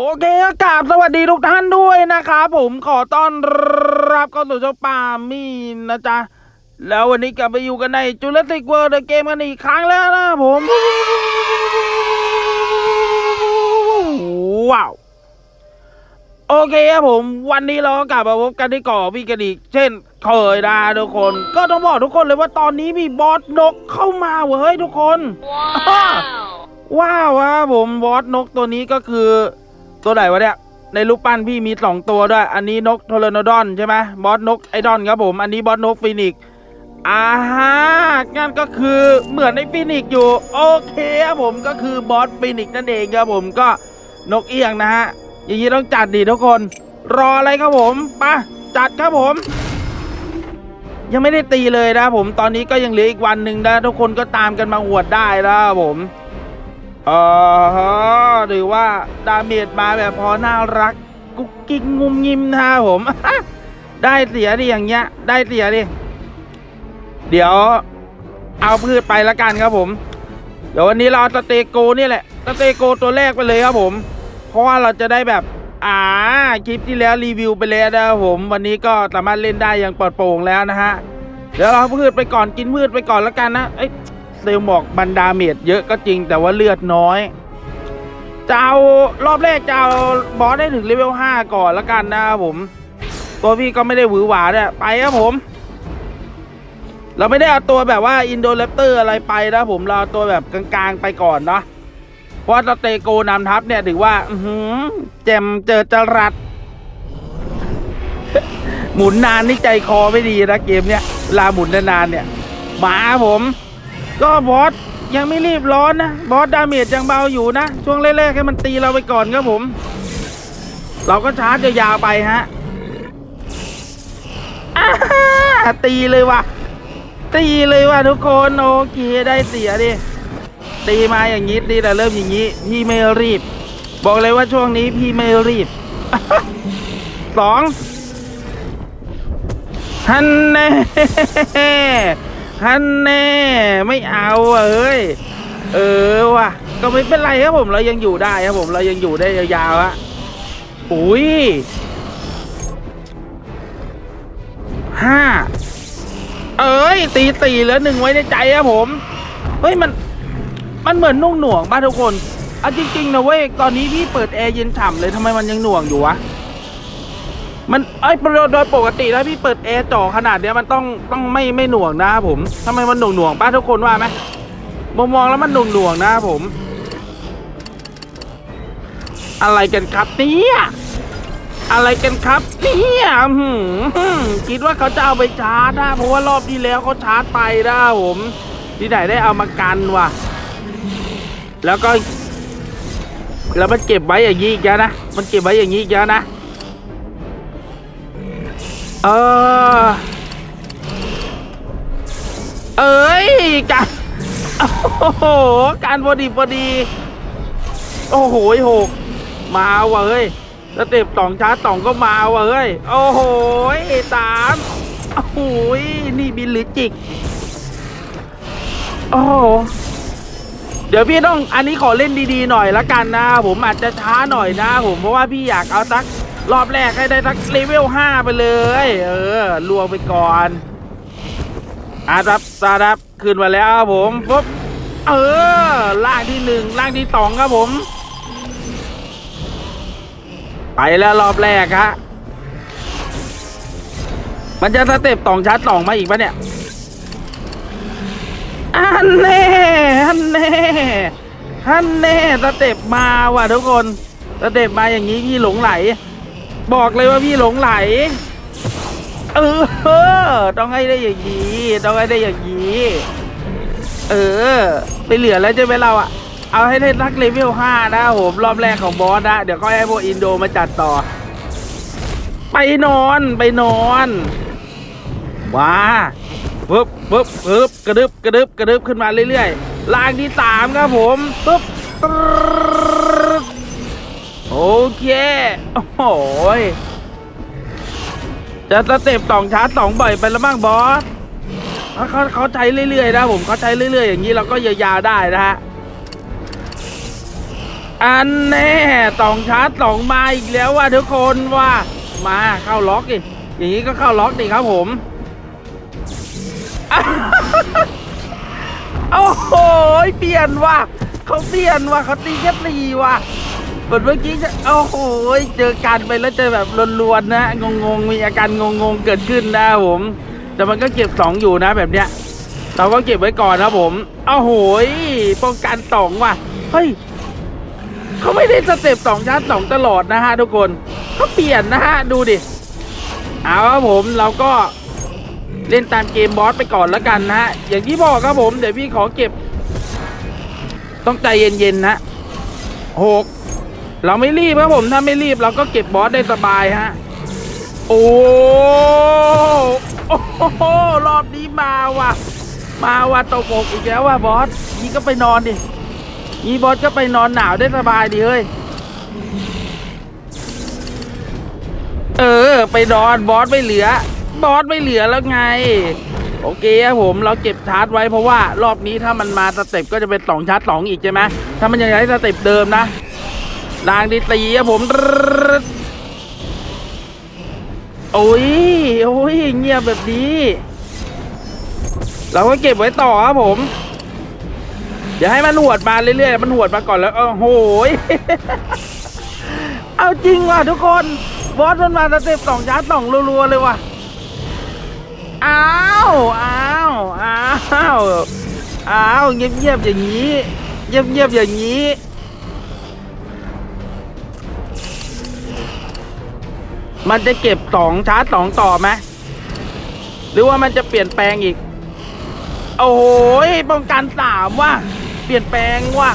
โอเคครับกราบสวัสดีทุกท่านด้วยนะครับผมขอต้อนรับเข้าสู่ช่องปามี่นะจ๊ะ แล้ววันนี้กลับไปอยู่กันในจูเลติกเวิร์ดเกมกันอีกครั้งแล้วนะครับผมว้าวโอเคครับผม วันนี้เราก็กลับมาพบกันที่เก่อพี่กันอีกเช่นเคยนะทุกคน ก็ต้องบอกทุกคนเลยว่าตอนนี้มีบอสนกเข้ามาเว้ยทุกคน Wow. ว้าวครับผมบอสนกตัวนี้ก็คือ ตัวไหนวะเนี่ย ในรูปปั้นพี่มีสองตัวด้วย อันนี้นกโทรโนดอนใช่ไหมบอสนกไอดอนครับผม อันนี้บอสนกฟินิกซ์อ่าฮะงั้นก็คือเหมือนในฟินิกซ์อยู่ โอเคครับผมก็คือบอสฟินิกซ์นั่นเองครับผมก็นกเอียงนะฮะ อย่างนี้ต้องจัดดีทุกคน รออะไรครับผมไปะจัดครับผม ยังไม่ได้ตีเลยนะผม ตอนนี้ก็ยังเหลืออีกวันหนึ่งนะทุกคนก็ตามกันมาหวดได้นะครับผม ออหรือว่าดาเมจมาแบบพอน่ารัก กุ๊กกิ๊กงุมงิมนะผม ได้เสียดิอย่างเงี้ย ได้เสียดิ เดี๋ยว เอาพืชไปละกันครับผม เดี๋ยววันนี้เราสเตโกนี่แหละสเตโกตัวแรกไปเลยครับผม เพราะว่าเราจะได้แบบอ่าคลิปที่แล้วรีวิวไปแล้วนะครับผม วันนี้ก็สามารถเล่นได้อย่างปลอดโปร่งแล้วนะฮะ เดี๋ยวเราพืชไปก่อนกินพืชไปก่อนละกันนะเอ้ เซลล์บอกบรรดาเมจเยอะก็จริงแต่ว่าเลือดน้อยจะเอารอบแรกจะเอาบอสได้ถึงเลเวล5ก่อนละกันนะครับผม ตัวพี่ก็ไม่ได้หวือหวาเนี่ยไปครับผม เราไม่ได้เอาตัวแบบว่าอินโดเลปเตอร์อะไรไปนะผมเราเอาตัวแบบกลางๆไปก่อนเนาะเพราะว่าเตโกนำทัพเนี่ยถือว่าอือหือแจมเจอจรัดหมุนนานนี่ใจคอไม่ดีนะเกมเนี้ยลาหมุนนานๆเนี่ยมาผม ก็บอสยังไม่รีบร้อนนะ บอสดาเมจยังเบาอยู่นะ ช่วงแรกๆให้มันตีเราไปก่อนครับผม เราก็ชาร์จยาวๆไปฮะตีเลยว่ะ ตีเลยว่ะทุกคนโอเคได้เสียดิ ตีมาอย่างนี้ตีแต่เริ่มอย่างนี้ พี่ไม่รีบ บอกเลยว่าช่วงนี้พี่ไม่รีบสองฮันแน่ ฮันแน่ไม่เอาเอ้ยเออว่ะ ก็ไม่เป็นไรครับผมเรายังอยู่ได้ครับผมเรายังอยู่ได้ยาวๆฮะอุ้ยห้าเอ้ย ตีตีแล้วหนึ่งไว้ในใจครับผม เฮ้ย มัน มันเหมือนนุ่งหน่วงป่ะทุกคนเอาจริง ๆ นะเว้ย ตอนนี้พี่เปิดแอร์เย็นฉ่ำเลยทำไมมันยังหน่วงอยู่วะ มันเอ้โดยปกติแล้วพี่เปิดแอร์จ่อขนาดเนี้ยมันต้องต้องไม่ไม่หน่วงนะครับผมทำไมมันหน่วงหน่วงๆป้าทุกคนว่าไหมมองมองแล้วมันหน่วงหน่วงๆนะครับผม อะไรกันครับเนี่ยอะไรกันครับเนี่ยคิดว่าเขาจะเอาไปชาร์จนะเพราะว่ารอบที่แล้วเขาชาร์จไปนะผมที่ไหนได้เอามากันวะแล้วก็ แล้วมันเก็บไว้อย่างนี้อีกแล้วนะมันเก็บไว้อย่างนี้อีกแล้วนะ เออ เอ้ยการโอ้โห การพอดีพอดี โอ้โหหกมาว่ะเฮ้ยสเต็ปตองชาร์จตองก็มาว่ะเฮ้ย โอ้โหสามโอ้โหนี่บินหรือจิก โอ้โหเดี๋ยวพี่ต้องอันนี้ขอเล่นดีๆหน่อยละกันนะ ผมอาจจะช้าหน่อยนะผมเพราะว่าพี่อยากเอาสัก รอบแรกให้ได้สักเลเวลห้าไปเลย เออลวงไปก่อนอารับตารับขึ้นมาแล้วครับผมปุ๊บเออล่างที่หนึ่งล่างที่สองครับผม ไปแล้วรอบแรกฮะมันจะสเต็ปสองชาร์จสองมาอีกปะเนี่ยอันแน่อันแน่อันแน่สเต็ปมาว่ะทุกคนสเต็ปมาอย่างนี้พี่หลงไหล บอกเลยว่าพี่หลงไหล เออ ต้องให้ได้อย่างนี้ ต้องให้ได้อย่างนี้ เออ ไปเหลือแล้วใช่ไหมเราอะเอาให้ได้สักเลเวลห้านะผมรอบแรกของบอสนะ เดี๋ยวก็ให้พวกอินโดมาจัดต่อ ไปนอนไปนอนว้าปึ๊บปึ๊บปึ๊บกระดึบกระดึบกระดึบขึ้นมาเรื่อยๆล่างที่สามครับผมปึ๊บ เค โอ้โหยจะสเต็ปสองชาร์จสองบ่อยไปแล้วบ้างบอสเขาเขาเขาใช้เรื่อยๆนะผมเขาใช้เรื่อยๆ อย่างนี้เราก็ยาวๆได้นะฮะ อันแน่สองชาร์จสองมาอีกแล้วว่ะทุกคนว่ามาเข้าล็อกดิอย่างนี้ก็เข้าล็อกดิครับผม โอ้โหเปลี่ยนว่ะเขาเปลี่ยนว่ะเขาตีแค่ตีว่ะ เหมือนเมื่อกี้จะโอ้โหเจอกันไปแล้วเจอแบบลวนๆนะงงๆมีอาการงงๆเกิดขึ้นนะผม แต่มันก็เก็บสองอยู่นะแบบเนี้ยเราก็เก็บไว้ก่อนนะผมโอ้โหป้องกันสองว่ะเฮ้ยเขาไม่ได้สเต็ปสองชาร์จสองตลอดนะฮะทุกคนเขาเปลี่ยนนะฮะดูดิเอาครับผมเราก็เล่นตามเกมบอสไปก่อนแล้วกันนะฮะอย่างที่บอกครับผมเดี๋ยวพี่ขอเก็บ ต้องใจเย็นๆนะหก เราไม่รีบครับผมถ้าไม่รีบเราก็เก็บบอสได้สบายฮะ โอ้โอ้โหรอบนี้มาว่ะ มาว่ะตกอกอีกแล้วว่ะบอสนี่ก็ไปนอนดินี่บอสก็ไปนอนหนาวได้สบายดีเฮ้ยเออ ไปนอนบอสไม่เหลือ บอสไม่เหลือแล้วไง โอเคครับผมเราเก็บชาร์จไว้เพราะว่ารอบนี้ถ้ามันมาสเต็ปก็จะเป็นสองชาร์จสองอีกใช่ไหมถ้ามันยังใช้สเต็ปเดิมนะ ลางดีตีครับผมโอ้ยโอ้ยเงียบแบบนี้ เราก็เก็บไว้ต่อครับผม เดี๋ยวให้มันหวดมาเรื่อยๆ มันหวดมาก่อนแล้วโอ้โหยเอาจริงว่ะทุกคน บอสมันมาสเต็ปสองชาร์จสองรัวๆเลยว่ะ อ้าวอ้าวอ้าวอ้าวเงียบๆอย่างนี้ เงียบๆอย่างนี้ มันจะเก็บสองชาร์จสองต่อไหมหรือว่ามันจะเปลี่ยนแปลงอีก โอ้โหป้องกันสามว่ะ เปลี่ยนแปลงว่ะ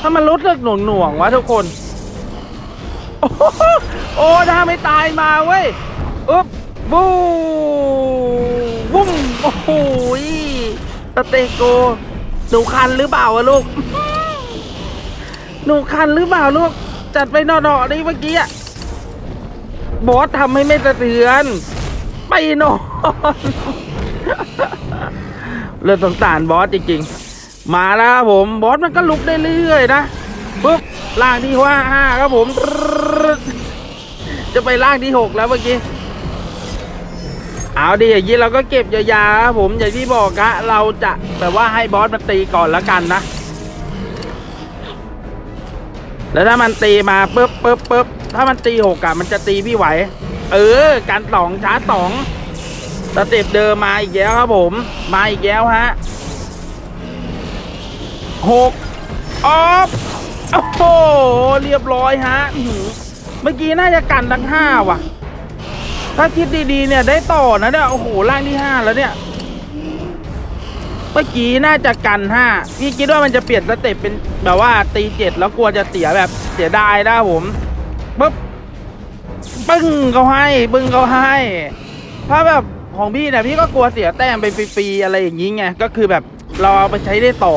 ถ้ามันรู้สึกหน่วงหน่วงวะทุกคน โอ้โหโอ้ถ้าไม่ตายมาเว้ยอึ๊บบูวุ้มโอ้โหยสเตโก หนูคันหรือเปล่าวะลูก หนูคันหรือเปล่าลูก จัดไปหน่อๆนี่เมื่อกี้อะ บอสทำให้ไม่สะเทือน ไปนอนเรื่องสงสารบอสจริงๆ มาแล้วครับผมบอสมันก็ลุกได้เรื่อยนะปุ๊บล่างที่ว่าห้าครับผม จะไปล่างที่หกแล้วเมื่อกี้เอาดิอย่างนี้เราก็เก็บยาวๆครับผมอย่างที่บอกอะเราจะแบบว่าให้บอสมันตีก่อนแล้วกันนะ แล้วถ้ามันตีมาปุ๊บปุ๊บปุ๊บ ถ้ามันตีหกอะมันจะตีพี่ไหว เออ การสองชาร์จสองสเต็ปเดิมมาอีกแล้วครับผม มาอีกแล้วฮะหกออฟโอ้โหเรียบร้อยฮะหือเมื่อกี้น่าจะกันทั้งห้าว่ะ ถ้าคิดดีๆเนี่ยได้ต่อนะเนี่ยโอ้โหล่างที่ห้าแล้วเนี่ยเมื่อกี้น่าจะกันห้าพี่คิดว่ามันจะเปลี่ยนสเต็ปเป็นแบบว่าตีเจ็ดแล้วกลัวจะเสียแบบเสียดายนะผม ปุ๊บปึ้งเขาให้ปึ้งเขาให้ ถ้าแบบของพี่เนี่ยพี่ก็กลัวเสียแต้มไปฟรีๆอะไรอย่างนี้ไงก็คือแบบเราเอาไปใช้ได้ต่อ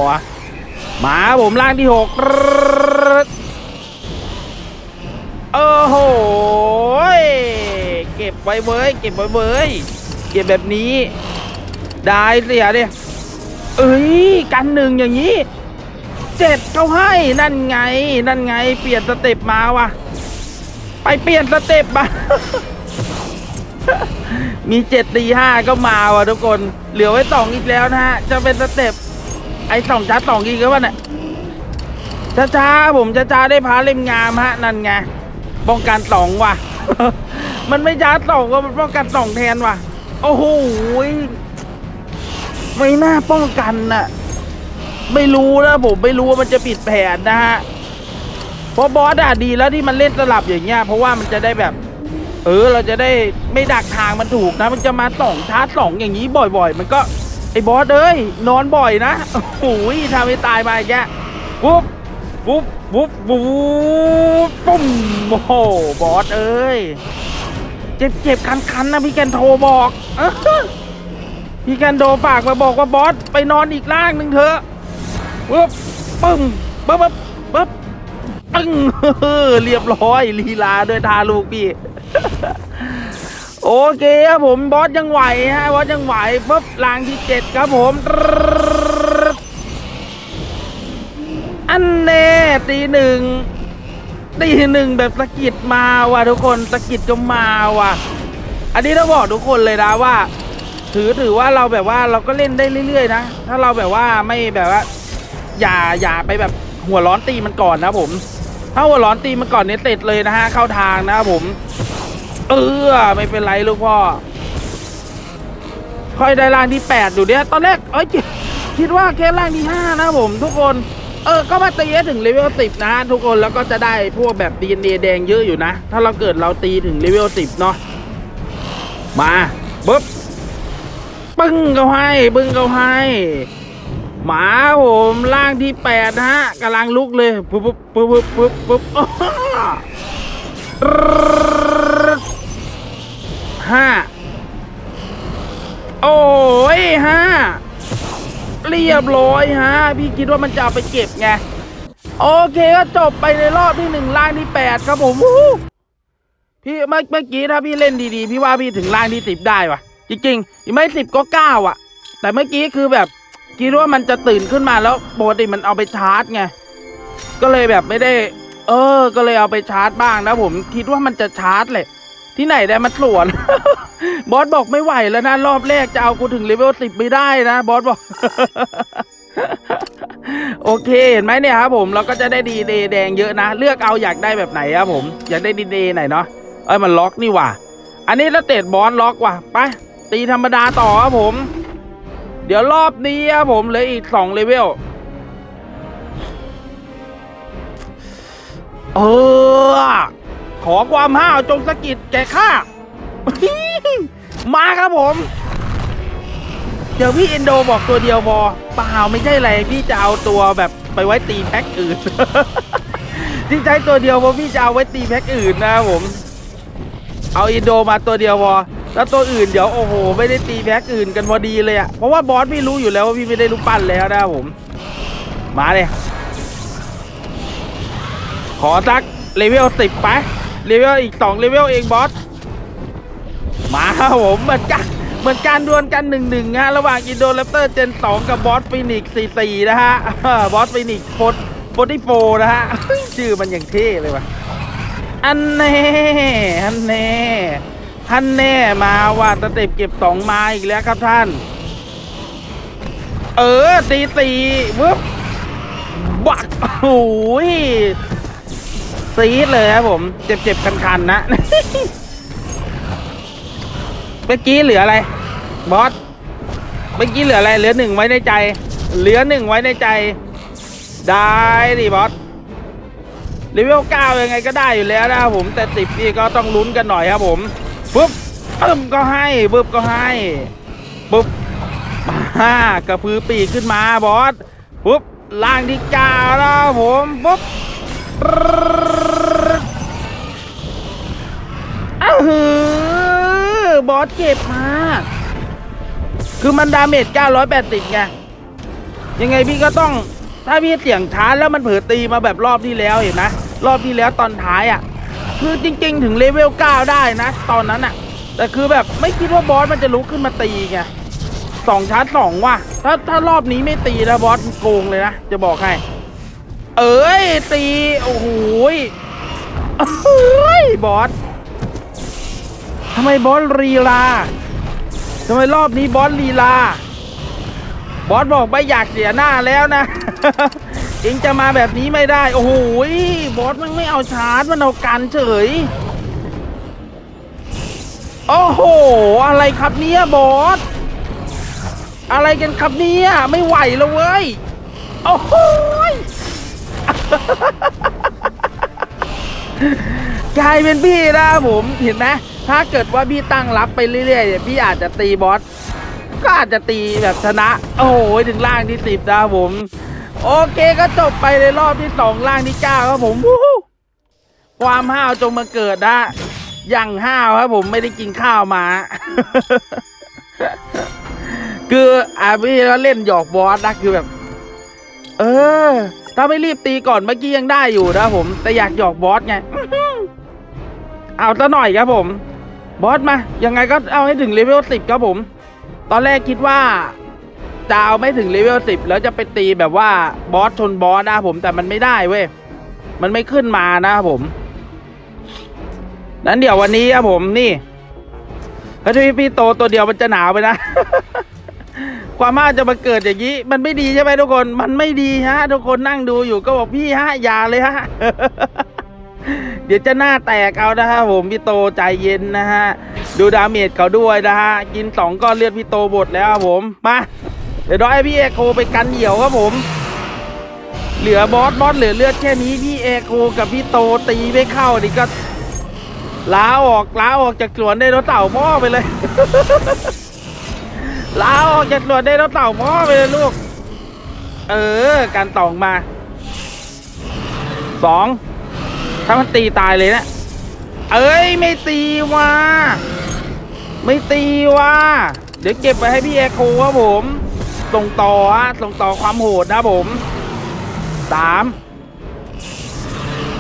มาผมล่างที่หกโอ้โหเก็บไว้เว้ยเก็บไว้เว้ยเก็บแบบนี้ ได้เสียดิเอ้ยกันหนึ่งอย่างนี้เจ็ดเขาให้นั่นไง นั่นไง เปลี่ยนสเต็ปมาว่ะ ไปเปลี่ยนสเต็ปมา มีเจ็ดตีห้าก็มาว่ะทุกคน เหลือไว้สองอีกแล้วนะฮะ จะเป็นสเต็ปไอ้สองช้าสองอีกแล้ววะเนี่ยช้าๆผมช้าๆได้พาเล่มงามฮะ นั่นไงป้องกันสองว่ะ มันไม่ช้าสองก็มันป้องกันสองแทนว่ะ โอ้โหไม่น่าป้องกันน่ะ ไม่รู้นะผมไม่รู้ว่ามันจะปิดแผนนะฮะ เพราะบอสอะดีแล้วที่มันเล่นสลับอย่างเงี้ยเพราะว่ามันจะได้แบบ เออเราจะได้ไม่ดักทางมันถูกนะ มันจะมาสองชาร์จสองอย่างนี้บ่อย ๆ มันก็ไอ้บอสเอ้ยนอนบ่อยนะโอ้โหทำให้ตายมาอย่างเงี้ยปุ๊บปุ๊บปุ๊บปุ๊บปุ้มโอ้โหบอสเอ้ยเจ็บเจ็บคันคันนะพี่แกนโทรบอกพี่แกนโทรฝากมาบอกว่าบอสไปนอนอีกล่างหนึ่งเถอะปุ๊บปึ้มปุ๊บ ปึ้งเรียบร้อยลีลาด้วยทาลูกพี่ โอเคครับผมบอสยังไหวฮะบอสยังไหวปุ๊บลางที่เจ็ดครับผม อันแน่ตีหนึ่งตีหนึ่งแบบสะกิดมาว่ะทุกคนสะกิดก็มาว่ะ อันนี้ต้องบอกทุกคนเลยนะว่า ถือถือว่าเราแบบว่าเราก็เล่นได้เรื่อยๆนะ ถ้าเราแบบว่าไม่แบบว่า อย่าอย่าไปแบบหัวร้อนตีมันก่อนนะผม ถ้าหัวร้อนตีมันก่อนเนี่ยเสร็จเลยนะฮะเข้าทางนะครับผม เออไม่เป็นไรลูกพ่อ ค่อยได้ร่างที่แปดอยู่เนี่ยตอนแรกเอ้ยคิดว่าแค่ร่างที่ห้านะผมทุกคนเออ ก็มาตีถึงเลเวลสิบนะทุกคน แล้วก็จะได้พวกแบบดีเแดงเยอะอยู่นะ ถ้าเราเกิดเราตีถึงเลเวลสิบเนาะ มาปึ๊บปึ้งเขาให้ปึ้งเขาให้ หมาผมร่างที่แปดนะฮะกำลังลุกเลยปุ๊บปุ๊บปุ๊บปุ๊บปุ๊บปุบห้าโอ้ยฮะเรียบร้อยฮะ พี่คิดว่ามันจะเอาไปเก็บไง โอเคก็จบไปในรอบที่หนึ่งล่างที่แปดครับผมพี่เมื่อเมื่อกี้ถ้าพี่เล่นดีๆ พี่ว่าพี่ถึงล่างที่สิบได้วะจริงๆไม่สิบก็เก้าอะ แต่เมื่อกี้คือแบบ คิดว่ามันจะตื่นขึ้นมาแล้วปกติมันเอาไปชาร์จไงก็เลยแบบไม่ได้ เออ ก็เลยเอาไปชาร์จบ้างนะผมคิดว่ามันจะชาร์จเลยที่ไหนได้มันสวน บอสบอกไม่ไหวแล้วนะ รอบแรกจะเอากูถึงเลเวลสิบไม่ได้นะ บอสบอก โอเค เห็นไหมเนี่ยครับผมเราก็จะได้ดีเดแดงเยอะนะ เลือกเอาอยากได้แบบไหนครับผม อยากได้ดีเดไหนเนาะเอ้ยมันล็อกนี่ว่ะ อันนี้ล้วเตดบอสล็อกว่ะไปตีธรรมดาต่อครับผม เดี๋ยวรอบนี้ครับผมเหลืออีกสองเลเวล เออ ขอความห้าวจงสกิดแก่ข้า มาครับผม เดี๋ยวพี่เอนโดบอกตัวเดียวบอเปล่าไม่ใช่อะไร พี่จะเอาตัวแบบไปไว้ตีแพ็กอื่น ที่ใช้ตัวเดียวเพราะพี่จะเอาไว้ตีแพ็กอื่นนะครับผม เอาอินโดมาตัวเดียวพอ แล้วตัวอื่นเดี๋ยวโอ้โห ไม่ได้ตีแพ็กอื่นกันพอดีเลยอะเพราะว่าบอสพี่รู้อยู่แล้วว่าพี่ไม่ได้รูปปั้นแล้วนะผม มาเลย ขอสักเลเวลสิบไปเลเวลอีกสองเลเวลเองบอส มาครับผมเหมือนกันเหมือนการดวลกันหนึ่งหนึ่งฮะระหว่างอินโดแรปเตอร์เจนสองกับบอสฟินิกสี่สี่นะฮะบอสฟินิกโฟร์โฟร์ที่โฟนะฮะชื่อมันอย่างเท่เลยว่ะอันแน่อันแน่ ท่านแน่มาว่าสเต็ปเก็บสองมาอีกแล้วครับท่าน เออตีตีวึบบักโอ้ยซีดเลยครับผม เจ็บเจ็บคันๆนะเมื่อกี้เหลืออะไรบอสเมื่อกี้เหลืออะไรเหลือหนึ่งไว้ในใจ เหลือหนึ่งไว้ในใจ ได้ดิบอสเลเวลเก้ายังไงก็ได้อยู่แล้วนะครับผมแต่สิบนี่ก็ต้องลุ้นกันหน่อยครับผม ปุ๊บอึ้มก็ให้ปุ๊บก็ให้ปุ๊บมากระพือปีกขึ้นมาบอสปุ๊บล่างที่เก้าแล้วผมปุ๊บอ้าวหือบอสเก็บมาคือมันดาเมจ980ไงยังไงพี่ก็ต้องถ้าพี่เสี่ยงช้าแล้วมันเผลอตีมาแบบรอบที่แล้วเห็นไหมรอบที่แล้วตอนท้ายอะ คือจริง ๆ ถึงเลเวล9ได้นะ ตอนนั้นอะแต่คือแบบไม่คิดว่าบอสมันจะลุกขึ้นมาตีไงสองชาร์จสองว่ะ ถ้าถ้ารอบนี้ไม่ตีนะบอสโกงเลยนะ จะบอกให้ เอ้ย ตี โอ้โหเอ้ย บอสทำไมบอสรีลาทำไมรอบนี้บอสลีลา บอสบอกไม่อยากเสียหน้าแล้วนะ เองจะมาแบบนี้ไม่ได้ โอ้โหบอสมันไม่เอาชาร์จมันเอากันเฉย โอ้โห อะไรครับเนี่ยบอส อะไรกันครับเนี่ยไม่ไหวแล้วเว้ย โอ้โหกลายเป็นพี่นะผมเห็นไหมถ้าเกิดว่าพี่ตั้งรับไปเรื่อยๆเนี่ยพี่อาจจะตีบอสก็อาจจะตีแบบชนะ โอ้โห ถึงล่างที่สิบนะผม โอเคก็จบไปในรอบที่สองล่างที่เก้าครับผมวู้ความห้าวจงมาเกิดนะอย่างห้าวครับผมไม่ได้กินข้าวมา คืออาพี่ก็เล่นหยอกบอสนะคือแบบ เออ ถ้าไม่รีบตีก่อนเมื่อกี้ยังได้อยู่นะผม แต่อยากหยอกบอสไงเอาซะหน่อยครับผม บอสมายังไงก็เอาให้ถึงเลเวลสิบครับผม ตอนแรกคิดว่า จะเอาไม่ถึงเลเวลสิบแล้วจะไปตีแบบว่าบอสชนบอสนะผมแต่มันไม่ได้เว้ย มันไม่ขึ้นมานะครับผมนั้นเดี๋ยววันนี้ครับผมนี่ถ้าพี่พี่โตตัวเดียวมันจะหนาวไปนะ ความมาจะมาเกิดอย่างนี้ มันไม่ดีใช่ไหมทุกคน มันไม่ดีฮะ ทุกคนนั่งดูอยู่ก็บอกพี่ฮะอย่าเลยฮะ เดี๋ยวจะหน้าแตกเอานะฮะผมพี่โตใจเย็นนะฮะ ดูดาเมจเขาด้วยนะฮะ กินสองก้อนเลือดพี่โตหมดแล้วครับผมมา เดี๋ยวรอให้พี่เอโคไปกันเหี่ยวครับผม เหลือบอสบอสเหลือเลือดแค่นี้พี่เอโคกับพี่โตตีไม่เข้านี่ก็ล้าออกล้าออกจากสวนได้รถเต่าพ่อไปเลยล้าออกจากสวนได้รถเต่าพ่อไปเลยลูก เออ การตองมาสองถ้ามันตีตายเลยนะเอ้ยไม่ตีว่ะไม่ตีว่ะเดี๋ยวเก็บไปให้พี่เอโคครับผม ส่งต่อฮะส่งต่อความโหดนะผมสาม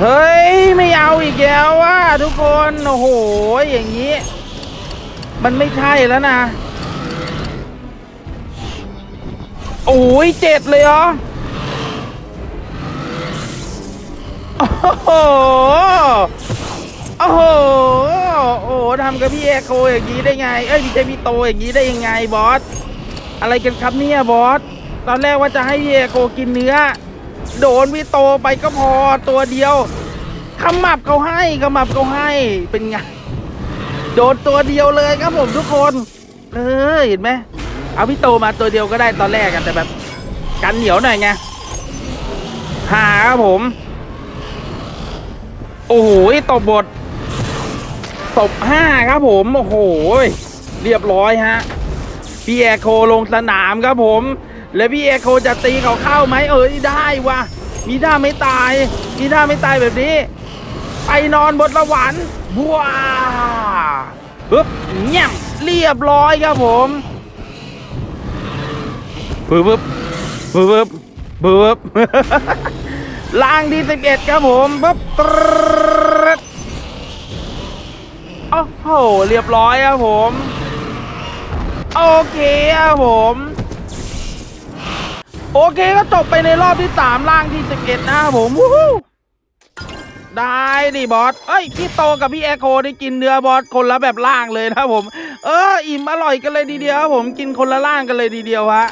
เฮ้ย ไม่เอาอีกแล้วว่ะทุกคน โอ้โห อย่างนี้ มันไม่ใช่แล้วนะ โอ้ยเจ็ดเลยเหรอ โอ้โห โอ้โห โอ้โหทำกับพี่เอโคอย่างนี้ได้ไง เอ้ยพี่เจพี่โตอย่างนี้ได้ยังไงบอส อะไรกันครับเนี่ยบอส ตอนแรกว่าจะให้เอโกกินเนื้อ โดนพี่โตไปก็พอตัวเดียวขมับเขาให้ขมับเขาให้เป็นไง โดนตัวเดียวเลยครับผมทุกคน เออเห็นไหมเอาพี่โตมาตัวเดียวก็ได้ตอนแรกอะแต่แบบกันเหนียวหน่อยไงหาครับผม โอ้โหตบบทตบห้าครับผม โอ้โห เรียบร้อยฮะ พี่แอโคลงสนามครับผม แล้วพี่แอโคจะตีเขาเข้าไหมเอ้ยได้วะมีท่าไม่ตาย มีท่าไม่ตายแบบนี้ ไปนอนบนสวรรค์ว้าปึ๊บเงี่ยเรียบร้อยครับผมปึ๊บปึ๊บปึ๊บปึ๊บปึ๊บล่างที่สิบเอ็ดครับผมปึ๊บโอ้โหเรียบร้อยครับผม โอเคครับผม โอเคก็จบไปในรอบที่3ล่างที่11นะครับผมวู้ฮู้ได้ดิบอส เอ้ย พี่โตกับพี่แอโคได้กินเนื้อบอสคนละแบบล่างเลยนะครับผม เออ อิ่มอร่อยกันเลยทีเดียวครับผมกินคนละล่างกันเลยทีเดียวฮะ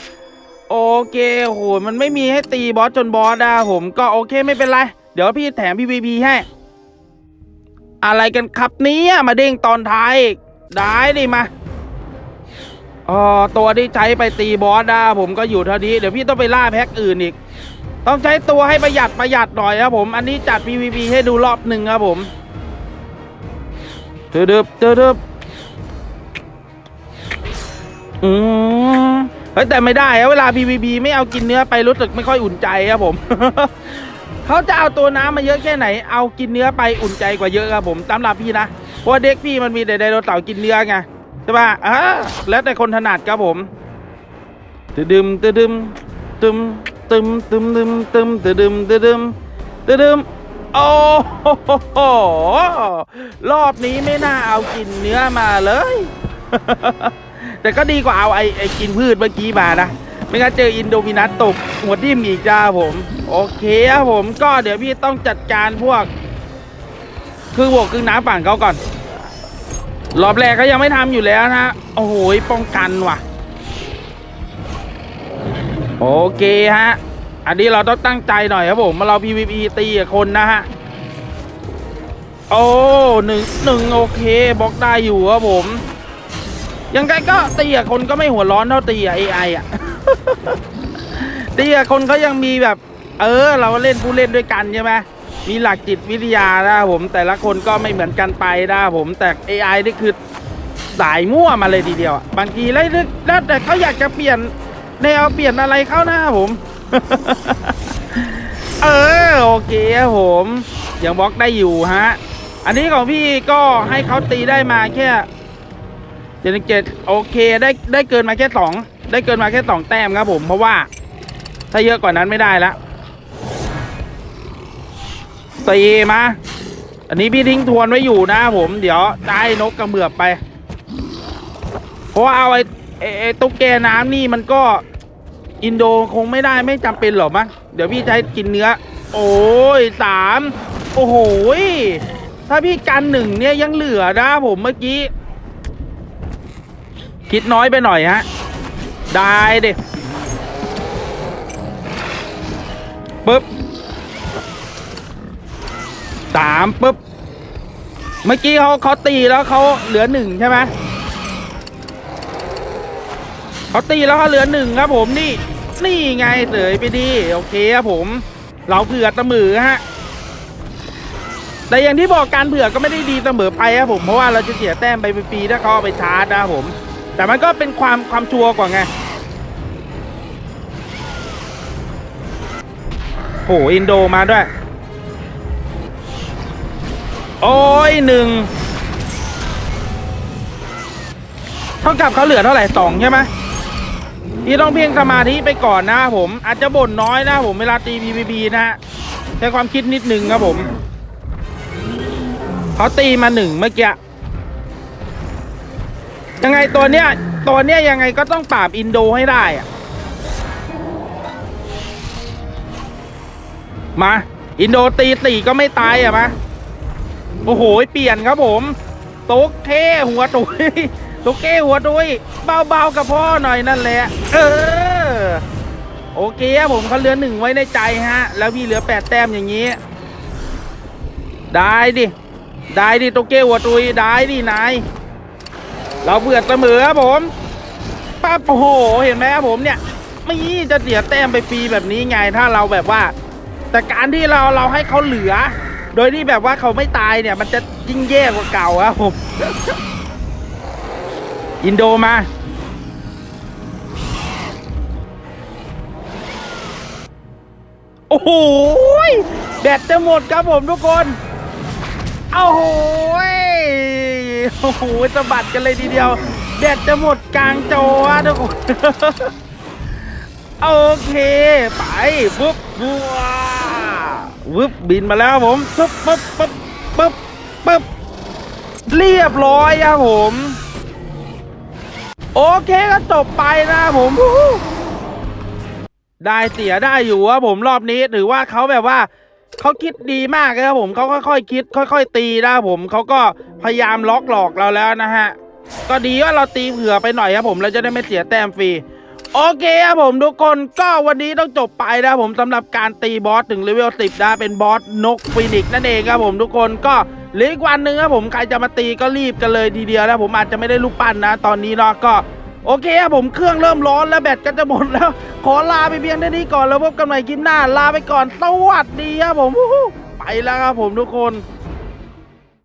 โอเคโหมันไม่มีให้ตีบอสจนบอสนะผมก็โอเคไม่เป็นไร เดี๋ยวพี่แถม PVP ให้ อะไรกันครับเนี้มาเด้งตอนท้าย ได้ดิมา อ๋อตัวที่ใช้ไปตีบอสได้ผมก็อยู่เท่านี้เดี๋ยวพี่ต้องไปล่าแพ็คอื่นอีก ต้องใช้ตัวให้ประหยัดประหยัดหน่อยครับผมอันนี้จัด PVP ให้ดูรอบหนึ่งครับผมเดือบเดือบอืมเฮ้ยแต่ไม่ได้เวลา PVP ไม่เอากินเนื้อไปรู้สึกไม่ค่อยอุ่นใจครับผมเขาจะเอาตัวน้ำมาเยอะแค่ไหน เอากินเนื้อไปอุ่นใจกว่าเยอะครับผมสำหรับพี่นะ เพราะเด็กพี่มันมีแต่ไดโนเสาร์กินเนื้อไง ใช่ป่ะอ่าแล้วแต่คนถนัดครับผมตึดึมตึดึมตึมตึมตึมตึมตึมตึดึมตึดึมตึดึมโอ้โหรอบนี้ไม่น่าเอากินเนื้อมาเลย แต่ก็ดีกว่าเอาไอ้ไอ้กินพืชเมื่อกี้มานะไม่งั้นเจออินโดมินัสตบหัวทิ่มอีกจ้าผม โอเคครับผมก็เดี๋ยวพี่ต้องจัดการพวก คือบวกครึ่งน้ำฝั่งเขาก่อน รอบแรกเขายังไม่ทำอยู่แล้วนะ โอ้โหป้องกันว่ะ โอเคฮะ อันนี้เราต้องตั้งใจหน่อยครับผมมาเรา PVP ตีคนนะฮะ โอ้หนึ่งหนึ่งโอเคบล็อกได้อยู่ครับผม ยังไงก็ตีคนก็ไม่หัวร้อนเท่าตีกับ AI อะตีคนเขายังมีแบบ เออ เราเล่นผู้เล่นด้วยกันใช่ไหม มีหลักจิตวิทยานะครับผมแต่ละคนก็ไม่เหมือนกันไปนะครับผมแต่ AI นี่คือสายมั่วมาเลยทีเดียวบางทีแล้วแล้วแต่เขาอยากจะเปลี่ยนแนวเปลี่ยนอะไรเข้าหน้าผม เออโอเคครับผมยังบล็อกได้อยู่ฮะอันนี้ของพี่ก็ให้เขาตีได้มาแค่เจ็ดเจ็ดโอเคได้ได้เกินมาแค่สองได้เกินมาแค่สองแต้มครับผมเพราะว่า ถ้าเยอะกว่านั้นไม่ได้และ สี่มา อันนี้พี่ทิ้งทวนไว้อยู่นะผม เดี๋ยวจะให้นกกระเมือบไป เพราะว่าเอาไอ้ไอ้ตุ๊กแกน้ำนี่มันก็อินโดคงไม่ได้ไม่จำเป็นหรอกมั้งเดี๋ยวพี่จะให้กินเนื้อ โอ้ยสามโอ้โหถ้าพี่กันหนึ่งเนี่ยยังเหลือนะผมเมื่อกี้ คิดน้อยไปหน่อยฮะ ได้เดิามปึ๊บ เมื่อกี้เขาเขาตีแล้วเขาเหลือหนึ่งใช่ไหมเขาตีแล้วเขาเหลือหนึ่งครับผมนี่ นี่ไงเสยไปดีโอเคครับผม เราเผื่อเสมอฮะแต่อย่างที่บอกการเผื่อก็ไม่ได้ดีเสมอไปครับผมเพราะว่าเราจะเสียแต้มไปฟรีถ้าเขาเอาไปชาร์จนะครับผม แต่มันก็เป็นความความชัวร์กว่าไงโหอินโดมาด้วย โอ้ยหนึ่งเท่ากับเขาเหลือเท่าไหร่สองใช่ไหมพี่ต้องเพียงสมาธิไปก่อนนะครับผมอาจจะบ่นน้อยนะผมเวลาตี PVP นะฮะใช้ความคิดนิดนึงครับผมเขาตีมาหนึ่งเมื่อกี้ยังไงตัวเนี้ยตัวเนี้ยยังไงก็ต้องปราบอินโดให้ได้อะมา อินโดตีสี่ก็ไม่ตายอะมา โอ้โห เปลี่ยนครับผมโต๊กเท่หัวตุยโต๊กเทหัวตุยเบาๆกับพ่อหน่อยนั่นแหละ เออ โอเคครับผมเขาเหลือหนึ่งไว้ในใจฮะ แล้วพี่เหลือแปดแต้มอย่างนี้ ได้ดิ ได้ดิโต๊กเทหัวตุยได้ดินาย เราเบื่อเสมอครับผมป้าบโอ้โห เห็นไหมครับผมเนี่ยไม่จะเสียแต้มไปฟรีแบบนี้ไงถ้าเราแบบว่า แต่การที่เราเราให้เขาเหลือ โดยที่แบบว่าเขาไม่ตายเนี่ย มันจะยิ่งแย่กว่าเก่าครับผม อินโดมา โอ้โหแบตจะหมดครับผมทุกคนเอาโหโอ้โหสะบัดกันเลยทีเดียวแบตจะหมดกลางจอทุกคนโอเค ไป ปุ๊บบัว วึบบินมาแล้วผมปุ๊บปุ๊บปุ๊บปุ๊บปุ๊บเรียบร้อยครับผม โอเคก็จบไปนะผมได้เสียได้อยู่ครับผมรอบนี้ถือว่าเขาแบบว่าเขาคิดดีมากเลยครับผมเขาค่อยๆคิด ค่อย ๆ ตีนะผมเขาก็พยายามล็อกหลอกเราแล้วนะฮะ ก็ดีว่าเราตีเผื่อไปหน่อยครับผมเราจะได้ไม่เสียแต้มฟรี โอเคครับผมทุกคนก็วันนี้ต้องจบไปนะผมสำหรับการตีบอสถึงเลเวล10นะเป็นบอสนกฟินิกนั่นเองครับผมทุกคนก็เหลืออีกวันหนึ่งครับผมใครจะมาตีก็รีบกันเลยทีเดียวนะผมอาจจะไม่ได้รูปปั้นนะ ตอนนี้เนาะก็โอเคครับผมเครื่องเริ่มร้อนแล้วแบตก็จะหมดแล้ว ขอลาไปเพียงเท่านี้ก่อนแล้วพบกันใหม่คลิปหน้าลาไปก่อนสวัสดีครับผมไปแล้วครับผมทุกคน